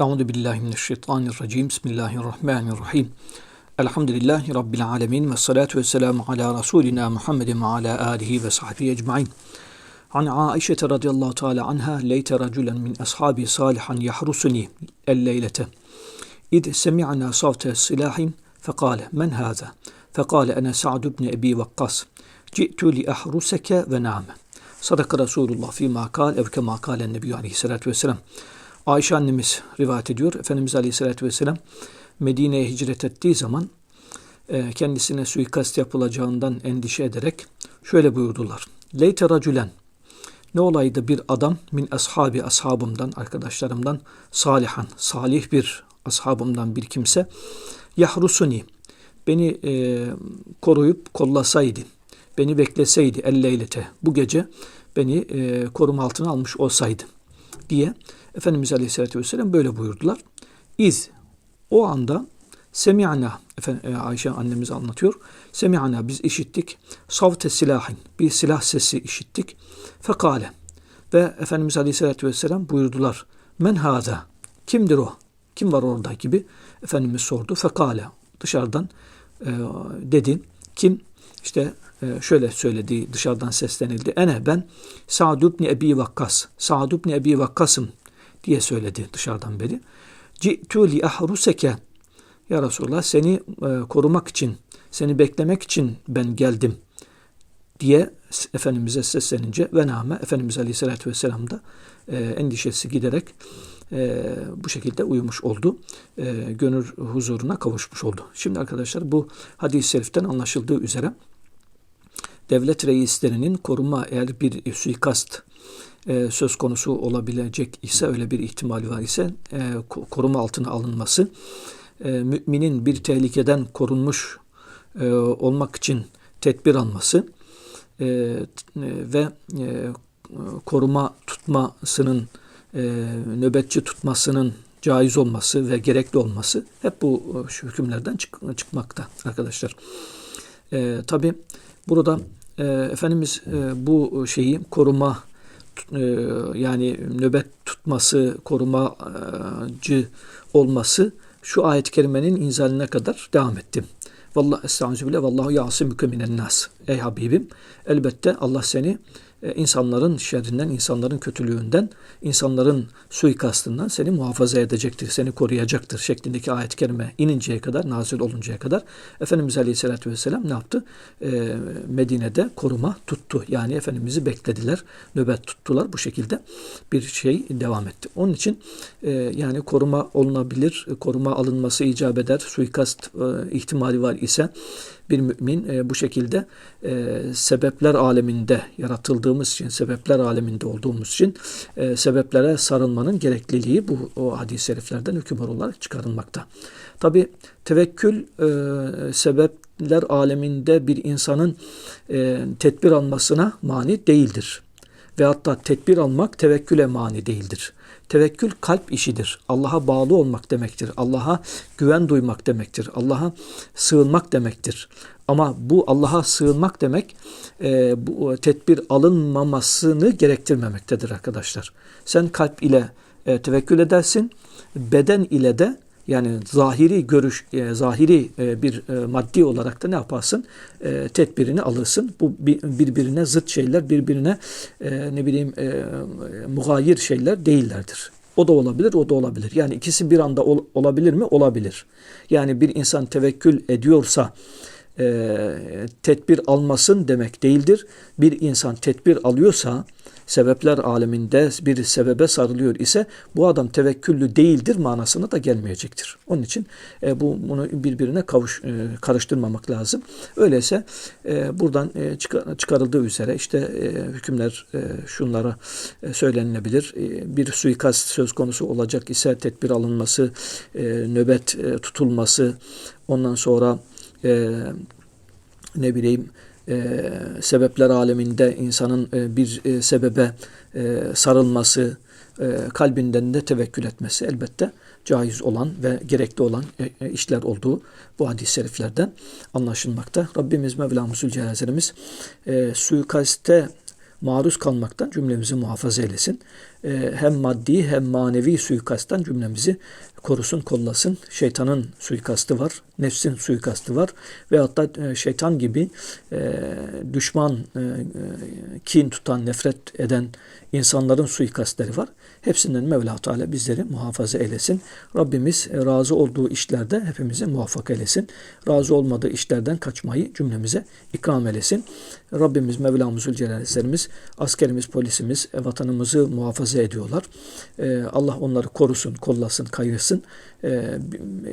أعوذ بالله من الشيطان الرجيم. بسم الله الرحمن الرحيم. الحمد لله رب العالمين والصلاة والسلام على رسولنا محمد وعلى آله وصحبه أجمعين. عن عائشة رضي الله تعالى عنها ليت رجلا من أصحابي صالحا يحرسني الليلة. إذ سمعنا صوت السلاح فقال من هذا؟ فقال أنا سعد بن أبي وقاص. جئت لأحرسك ونعم. صدق رسول الله فيما قال أو كما قال النبي عليه الصلاة والسلام. Ayşe annemiz rivayet ediyor. Efendimiz Aleyhisselatü Vesselam Medine'ye hicret ettiği zaman e, kendisine suikast yapılacağından endişe ederek şöyle buyurdular. Leyte racülen ne olaydı bir adam min ashabi ashabımdan arkadaşlarımdan salihan salih bir ashabımdan bir kimse yahrusuni beni e, koruyup kollasaydı beni bekleseydi elleylete bu gece beni e, koruma altına almış olsaydı diye Efendimiz Aleyhisselatü Vesselam böyle buyurdular. İz o anda semi'na Efendim, e, Ayşe annemiz anlatıyor. Semi'na biz işittik. Savte silahin bir silah sesi işittik. Fekale ve Efendimiz Aleyhisselatü Vesselam buyurdular. Men haza kimdir o? Kim var orada gibi Efendimiz sordu. Fekale dışarıdan e, dedi. Kim? İşte şöyle söyledi dışarıdan seslenildi. Ene ben Sa'd ibn Ebi Vakkas. Sa'd ibn Ebi Vakkas'ım diye söyledi dışarıdan beri. Ci'tu li ahruseke ya Resulallah seni e, korumak için, seni beklemek için ben geldim diye Efendimiz'e seslenince ve name Efendimiz Aleyhisselatü Vesselam da e, endişesi giderek e, bu şekilde uyumuş oldu. E, gönül huzuruna kavuşmuş oldu. Şimdi arkadaşlar bu hadis-i şeriften anlaşıldığı üzere devlet reislerinin koruma eğer bir suikast e, söz konusu olabilecek ise öyle bir ihtimal var ise e, koruma altına alınması e, müminin bir tehlikeden korunmuş e, olmak için tedbir alması e, ve e, koruma tutmasının e, nöbetçi tutmasının caiz olması ve gerekli olması hep bu şu hükümlerden çık, çıkmakta arkadaşlar. E, Tabi burada e, Efendimiz e, bu şeyi koruma e, yani nöbet tutması, korumacı olması şu ayet-i kerimenin inzaline kadar devam etti. Vallahi estağfirullah vallahu yasimüke minen nas. Ey Habibim elbette Allah seni insanların şerrinden, insanların kötülüğünden, insanların suikastından seni muhafaza edecektir, seni koruyacaktır şeklindeki ayet-i kerime ininceye kadar, nazil oluncaya kadar Efendimiz Aleyhisselatü Vesselam ne yaptı? E, Medine'de koruma tuttu. Yani Efendimiz'i beklediler, nöbet tuttular. Bu şekilde bir şey devam etti. Onun için e, yani koruma olunabilir, koruma alınması icap eder, suikast e, ihtimali var ise bir mümin e, bu şekilde e, sebepler aleminde yaratıldığımız için, sebepler aleminde olduğumuz için e, sebeplere sarılmanın gerekliliği bu o hadis-i şeriflerden hükümler olarak çıkarılmakta. Tabi tevekkül e, sebepler aleminde bir insanın e, tedbir almasına mani değildir. Ve hatta tedbir almak tevekküle mani değildir. Tevekkül kalp işidir. Allah'a bağlı olmak demektir. Allah'a güven duymak demektir. Allah'a sığınmak demektir. Ama bu Allah'a sığınmak demek e, bu tedbir alınmamasını gerektirmemektedir arkadaşlar. Sen kalp ile e, tevekkül edersin, beden ile de yani zahiri görüş, e, zahiri e, bir e, maddi olarak da ne yaparsın? E, tedbirini alırsın. Bu bir, birbirine zıt şeyler, birbirine e, ne bileyim e, muhayir şeyler değillerdir. O da olabilir, o da olabilir. Yani ikisi bir anda ol, olabilir mi? Olabilir. Yani bir insan tevekkül ediyorsa, e, tedbir almasın demek değildir. Bir insan tedbir alıyorsa, sebepler aleminde bir sebebe sarılıyor ise bu adam tevekküllü değildir manasına da gelmeyecektir. Onun için e, bu bunu birbirine kavuş e, karıştırmamak lazım. Öyleyse e, buradan e, çıkarıldığı üzere işte e, hükümler e, şunlara e, söylenilebilir. E, bir suikast söz konusu olacak ise tedbir alınması, e, nöbet e, tutulması, ondan sonra e, ne bileyim e, sebepler aleminde insanın e, bir e, sebebe e, sarılması, e, kalbinden de tevekkül etmesi elbette caiz olan ve gerekli olan e, e, işler olduğu bu hadis-i şeriflerden anlaşılmakta. Rabbimiz Mevlamız Zülcelal'imiz e, suikaste maruz kalmaktan cümlemizi muhafaza eylesin. Ee, hem maddi hem manevi suikasttan cümlemizi korusun, kollasın. Şeytanın suikastı var, nefsin suikastı var ve hatta e, şeytan gibi e, düşman, e, kin tutan, nefret eden insanların suikastleri var. Hepsinden Mevla Teala bizleri muhafaza eylesin. Rabbimiz razı olduğu işlerde hepimizi muvaffak eylesin. Razı olmadığı işlerden kaçmayı cümlemize ikram eylesin. Rabbimiz Mevlamız Zülcelal'imiz askerimiz, polisimiz vatanımızı muhafaza ediyorlar. Allah onları korusun, kollasın, kayırsın.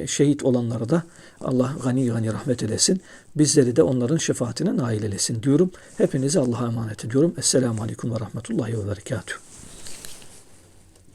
Şehit olanlara da Allah gani gani rahmet eylesin. Bizleri de onların şefaatine nail eylesin diyorum. Hepinizi Allah'a emanet ediyorum. Esselamu Aleyküm ve Rahmetullahi ve Berekatuhu.